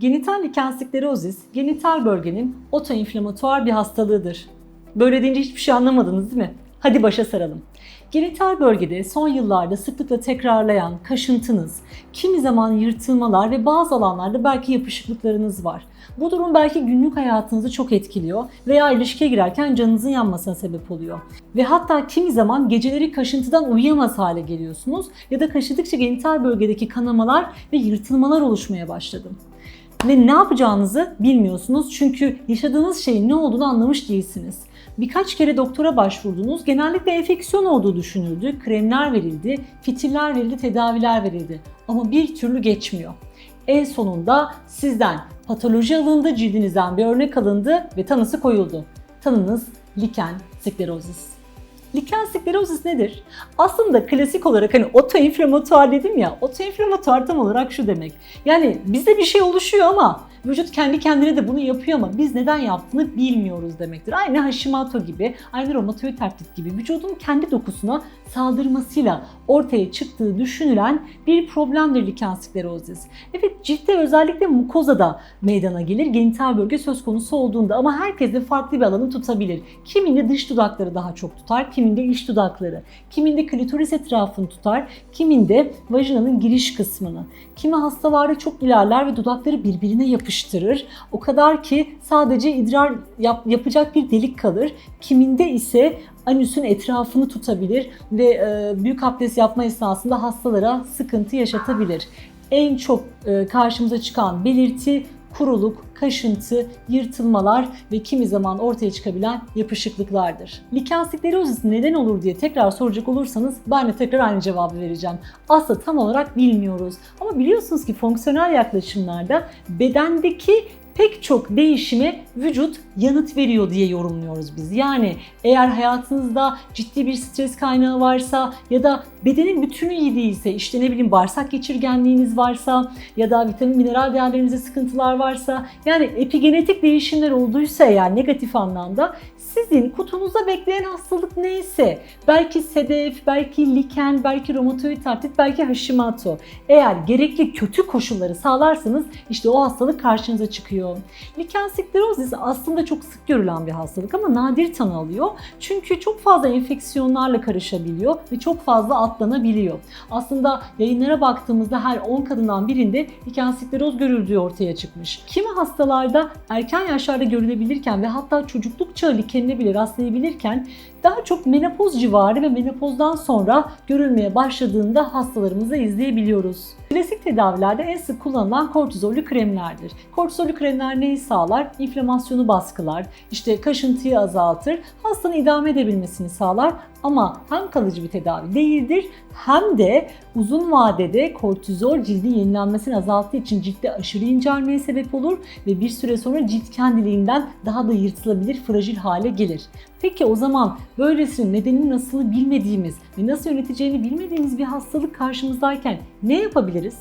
Genital likensiklerozis, genital bölgenin otoinflamatuar bir hastalığıdır. Böyle deyince hiçbir şey anlamadınız değil mi? Hadi başa saralım. Genital bölgede son yıllarda sıklıkla tekrarlayan kaşıntınız, kimi zaman yırtılmalar ve bazı alanlarda belki yapışıklıklarınız var. Bu durum belki günlük hayatınızı çok etkiliyor veya ilişkiye girerken canınızın yanmasına sebep oluyor. Ve hatta kimi zaman geceleri kaşıntıdan uyuyamaz hale geliyorsunuz ya da kaşıdıkça genital bölgedeki kanamalar ve yırtılmalar oluşmaya başladı ve ne yapacağınızı bilmiyorsunuz çünkü yaşadığınız şeyin ne olduğunu anlamış değilsiniz. Birkaç kere doktora başvurdunuz. Genellikle enfeksiyon olduğu düşünüldü. Kremler verildi, fitiller verildi, tedaviler verildi. Ama bir türlü geçmiyor. En sonunda sizden patoloji alındı, cildinizden bir örnek alındı ve tanısı koyuldu. Tanınız liken sklerozis. Liken sklerozis nedir? Aslında klasik olarak hani otoinflamatuar dedim ya, otoinflamatuar tam olarak şu demek. Yani bizde bir şey oluşuyor ama vücut kendi kendine de bunu yapıyor ama biz neden yaptığını bilmiyoruz demektir. Aynı Hashimoto gibi, aynı romatoid artrit gibi vücudun kendi dokusuna saldırmasıyla ortaya çıktığı düşünülen bir problemdir liken sklerozis. Evet ciltte özellikle mukozada meydana gelir genital bölge söz konusu olduğunda ama herkes de farklı bir alanı tutabilir. Kiminde dış dudakları daha çok tutar, kiminde iç dudakları, kiminde klitoris etrafını tutar, kiminde vajinanın giriş kısmını. Kimi hastalarda çok ilerler ve dudakları birbirine yapıştırır. O kadar ki sadece idrar yap, yapacak bir delik kalır. Kiminde ise anüsün etrafını tutabilir ve e, büyük abdest yapma esnasında hastalara sıkıntı yaşatabilir. En çok e, karşımıza çıkan belirti kuruluk, kaşıntı, yırtılmalar ve kimi zaman ortaya çıkabilen yapışıklıklardır. Liken sklerozis neden olur diye tekrar soracak olursanız ben de tekrar aynı cevabı vereceğim. Aslında tam olarak bilmiyoruz. Ama biliyorsunuz ki fonksiyonel yaklaşımlarda bedendeki pek çok değişime vücut yanıt veriyor diye yorumluyoruz biz. Yani eğer hayatınızda ciddi bir stres kaynağı varsa ya da bedenin bütünü iyi değilse, işte ne bileyim bağırsak geçirgenliğiniz varsa ya da vitamin mineral değerlerinizde sıkıntılar varsa yani epigenetik değişimler olduysa eğer negatif anlamda sizin kutunuzda bekleyen hastalık neyse belki sedef, belki liken, belki romatoid artrit, belki Hashimoto. Eğer gerekli kötü koşulları sağlarsanız işte o hastalık karşınıza çıkıyor. Liken sklerozis aslında çok sık görülen bir hastalık ama nadir tanı alıyor. Çünkü çok fazla enfeksiyonlarla karışabiliyor ve çok fazla atlanabiliyor. Aslında yayınlara baktığımızda her 10 kadından birinde liken skleroz görüldüğü ortaya çıkmış. Kimi hastalarda erken yaşlarda görülebilirken ve hatta çocukluk çağı likenine bile rastlayabilirken daha çok menopoz civarı ve menopozdan sonra görülmeye başladığında hastalarımızda izleyebiliyoruz. Klasik tedavilerde en sık kullanılan kortizollü kremlerdir. Kortizollü kremler neyi sağlar? İnflamasyonu baskılar, işte kaşıntıyı azaltır, hastanın idame edebilmesini sağlar ama hem kalıcı bir tedavi değildir hem de uzun vadede kortizol cildin yenilenmesini azalttığı için ciltte aşırı incelmeye sebep olur ve bir süre sonra cilt kendiliğinden daha da yırtılabilir, fragil hale gelir. Peki o zaman böylesinin nedenini nasıl bilmediğimiz ve nasıl yöneteceğini bilmediğimiz bir hastalık karşımızdayken ne yapabiliriz?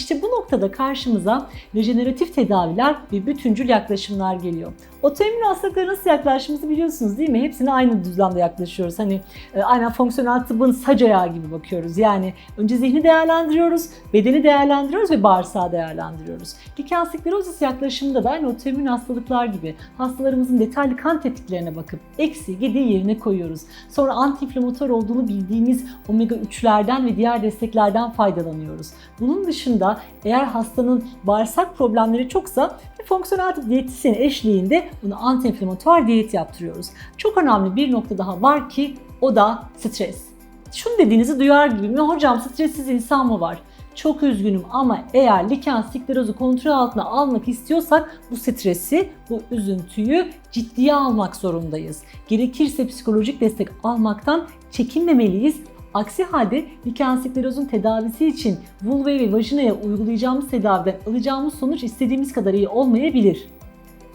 İşte bu noktada karşımıza rejeneratif tedaviler ve bütüncül yaklaşımlar geliyor. Otoimmün hastalıklara nasıl yaklaştığımızı biliyorsunuz değil mi? Hepsine aynı düzlemde yaklaşıyoruz. Hani e, aynen fonksiyonel tıbbın sac ayağı gibi bakıyoruz. Yani önce zihni değerlendiriyoruz, bedeni değerlendiriyoruz ve bağırsağı değerlendiriyoruz. Liken sklerozis yaklaşımında da aynı otoimmün hastalıklar gibi hastalarımızın detaylı kan tetkiklerine bakıp eksi, gediği yerine koyuyoruz. Sonra antiinflamatuar olduğunu bildiğimiz omega 3'lerden ve diğer desteklerden faydalanıyoruz. Bunun dışında eğer hastanın bağırsak problemleri çoksa bir fonksiyonel tıp diyetisyen eşliğinde bunu antiinflamatuar diyet yaptırıyoruz. Çok önemli bir nokta daha var ki o da stres. Şunu dediğinizi duyar gibiyim. Ya hocam stressiz insan mı var? Çok üzgünüm ama eğer liken sklerozu kontrol altına almak istiyorsak bu stresi, bu üzüntüyü ciddiye almak zorundayız. Gerekirse psikolojik destek almaktan çekinmemeliyiz. Aksi halde liken sklerozun tedavisi için vulvaya ve vajinaya uygulayacağımız tedaviden alacağımız sonuç istediğimiz kadar iyi olmayabilir.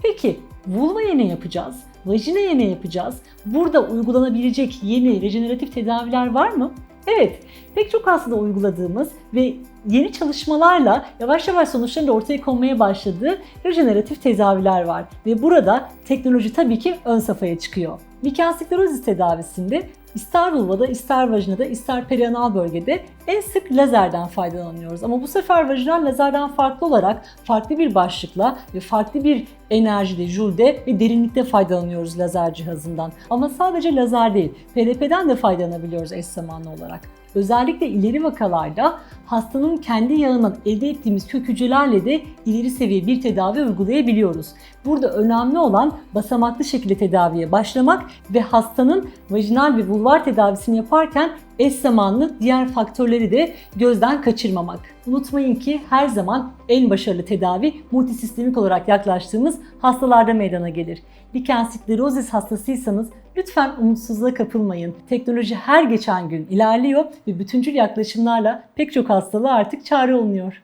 Peki vulvaya ne yapacağız? Vajinaya ne yapacağız? Burada uygulanabilecek yeni rejeneratif tedaviler var mı? Evet, pek çok hastada uyguladığımız ve yeni çalışmalarla yavaş yavaş sonuçların ortaya konmaya başladığı rejeneratif tedaviler var. Ve burada teknoloji tabii ki ön safhaya çıkıyor. Liken sklerozis tedavisinde İster vulvada, ister vajinada, ister perianal bölgede en sık lazerden faydalanıyoruz. Ama bu sefer vajinal lazerden farklı olarak farklı bir başlıkla ve farklı bir enerjide, jülde ve derinlikte faydalanıyoruz lazer cihazından. Ama sadece lazer değil, PRP'den de faydalanabiliyoruz eş zamanlı olarak. Özellikle ileri vakalarda hastanın kendi yağından elde ettiğimiz kök hücrelerle de ileri seviye bir tedavi uygulayabiliyoruz. Burada önemli olan basamaklı şekilde tedaviye başlamak ve hastanın vajinal ve vulvar tedavisini yaparken eş zamanlı diğer faktörleri de gözden kaçırmamak. Unutmayın ki her zaman en başarılı tedavi multisistemik olarak yaklaştığımız hastalarda meydana gelir. Lichen sklerozis hastasıysanız lütfen umutsuzluğa kapılmayın. Teknoloji her geçen gün ilerliyor ve bütüncül yaklaşımlarla pek çok hastalığa artık çare olunuyor.